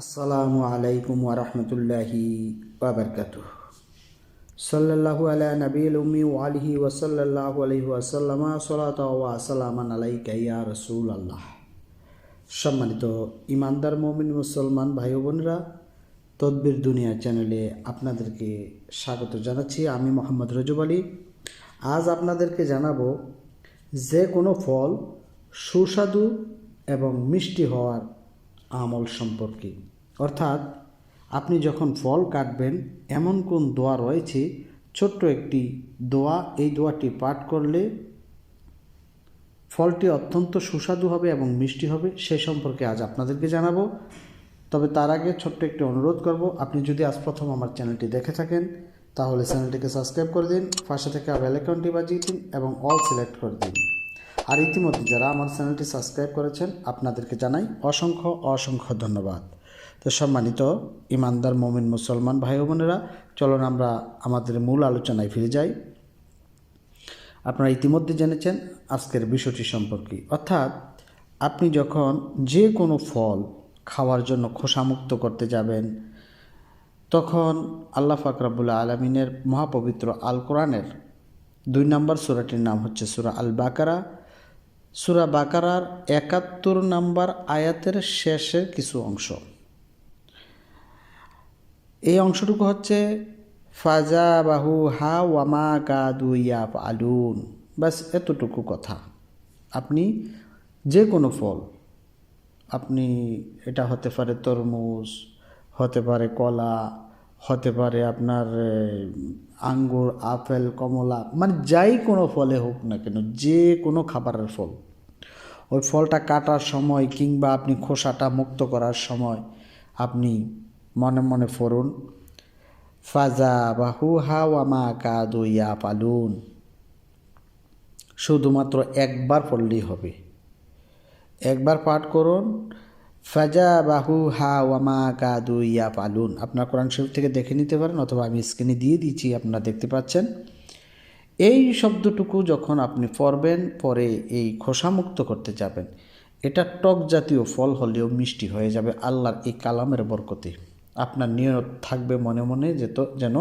আসসালামু আলাইকুম ওরহমতুল্লাহি ওবরকাত সাল্লাল্লাহু আলা নবীল উম্মি ওয়ালিহি ওয়াসাল্লাল্লাহু আলাইহি ওয়াসাল্লামা সলাত ওয়া সালামান আলাইকা ইয়া রাসূল আল্লাহ সম্মানিত ইমানদার মমিন মুসলমান ভাই বোনেরা, তদবির দুনিয়া চ্যানেলে আপনাদেরকে স্বাগত জানাচ্ছি। আমি মোহাম্মদ রজব আলী। আজ আপনাদেরকে জানাব যে কোনো ফল সুস্বাদু এবং মিষ্টি হওয়ার আমল সম্পর্কে। অর্থাৎ, আপনি যখন ফল কাটবেন, এমন কোন দোয়া রয়েছে? ছোট্ট একটি দোয়া, এই দোয়াটি পাঠ করলে ফলটি অত্যন্ত সুস্বাদু হবে এবং মিষ্টি হবে, সে সম্পর্কে আজ আপনাদেরকে জানাব। তবে তার আগে ছোট্ট একটি অনুরোধ করব, আপনি যদি আজ প্রথম আমার চ্যানেলটি দেখে থাকেন, তাহলে চ্যানেলটিকে সাবস্ক্রাইব করে দিন, পাশে থেকে বেল আইকনটি বাজিয়ে দিন এবং অল সিলেক্ট করে দিন। আর ইতিমধ্যে যারা আমার চ্যানেলটি সাবস্ক্রাইব করেছেন, আপনাদেরকে জানাই অসংখ্য অসংখ্য ধন্যবাদ। তো সম্মানিত ইমানদার মমিন মুসলমান ভাই বোনেরা, চলুন আমরা আমাদের মূল আলোচনায় ফিরে যাই। আপনারা ইতিমধ্যে জেনেছেন আজকের বিষয়টি সম্পর্কে। অর্থাৎ আপনি যখন যে কোনো ফল খাওয়ার জন্য খোসামুক্ত করতে যাবেন, তখন আল্লাহ ফাকরাবুল্লাহ আলমিনের মহাপবিত্র আল কোরআনের দুই নম্বর সুরাটির নাম হচ্ছে সুরা আল বাকারা। সুরা বাকারার একাত্তর নাম্বার আয়াতের শেষের কিছু অংশ। এই অংশটুকু হচ্ছে ফাজা বাহু হা ওয়ামা কাদু ইয়াফ আলুন ব্যাস, এতটুকু কথা। আপনি যে কোনো ফল, আপনি, এটা হতে পারে তরমুজ, হতে পারে কলা হতে পারে আপনার আঙ্গুর, আপেল, কমলা মানে যাই কোনো ফলে হোক না কেন, যে কোনো খাবারের ফল। ওই ফলটা কাটার সময় কিংবা আপনি খোসাটা মুক্ত করার সময় আপনি মনে মনে ফরুন ফাজা বা হু হা ওয়ামা কাদু ইয়া পালুন শুধুমাত্র একবার পড়লেই হবে। একবার পাঠ করুন ফাজা বাহু হা ওয়ামা কাদু ইয়া পালুন আপনার কোরআন শরীফ থেকে দেখে নিতে পারেন অথবা আমি স্ক্রিনে দিয়ে দিচ্ছি আপনারা দেখতে পাচ্ছেন। এই শব্দটুকু যখন আপনি পড়বেন, পরে এই খোসামুক্ত করতে যাবেন। এটা টক জাতীয় ফল হলেও মিষ্টি হয়ে যাবে আল্লাহর এই কালামের বরকতে। আপনার নিয়ত থাকবে মনে মনে যে তো যেন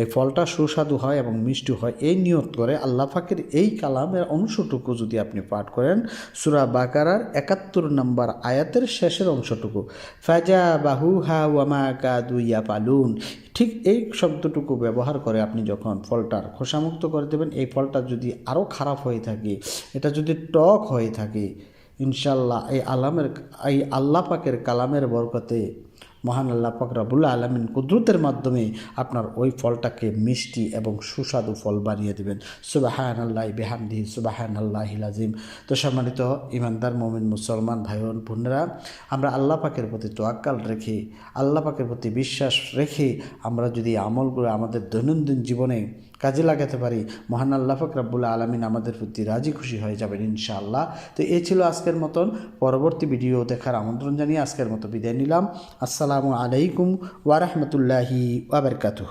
এই ফলটা সুস্বাদু হয় এবং মিষ্টি হয়। এই নিয়ত করে আল্লাহ ফাকের এই কালামের অংশটুকু যদি আপনি পাঠ করেন, সুরা বাকারার একাত্তর নম্বর আয়াতের শেষের অংশটুকু ফাজা বাহু হা ওয়ামা কাদু ইয়া পালুন ঠিক এই শব্দটুকু ব্যবহার করে আপনি যখন ফলটার খোসামুক্ত করে দেবেন, এই ফলটা যদি আরও খারাপ হয়ে থাকে, এটা যদি টক হয়ে থাকে ইনশাল্লাহ এই আলামের, এই আল্লাহ পাকের কালামের বরকতে মহান আল্লাহ পাক রাবুল্লাহ আলমিন কুদরতের মাধ্যমে আপনার ওই ফলটাকে মিষ্টি এবং সুস্বাদু ফল বানিয়ে দেবেন। সুবাহান আল্লাহ বেহামদি সুবাহান আল্লাহ আজিম তো সম্মানিত ইমানদার মোমিন, মুসলমান ভাই বোন বোনেরা, আমরা আল্লাহ পাকের প্রতি তোয়াক্কাল রেখে, আল্লাহ পাকের প্রতি বিশ্বাস রেখে আমরা যদি আমলগুলো আমাদের দৈনন্দিন জীবনে কাজে লাগাতে পারি। মহান আল্লাহ ফকরাবুল আলমিন আমাদের প্রতি রাজি খুশি হয়ে যাবেন ইনশাআল্লাহ। তো এ ছিল আজকের মতন। পরবর্তী ভিডিও দেখার আমন্ত্রণ জানিয়ে আজকের মতো বিদায় নিলাম। আসসালামু আলাইকুম ওয়ারহমতুল্লাহি ওয়াবারকাতুহ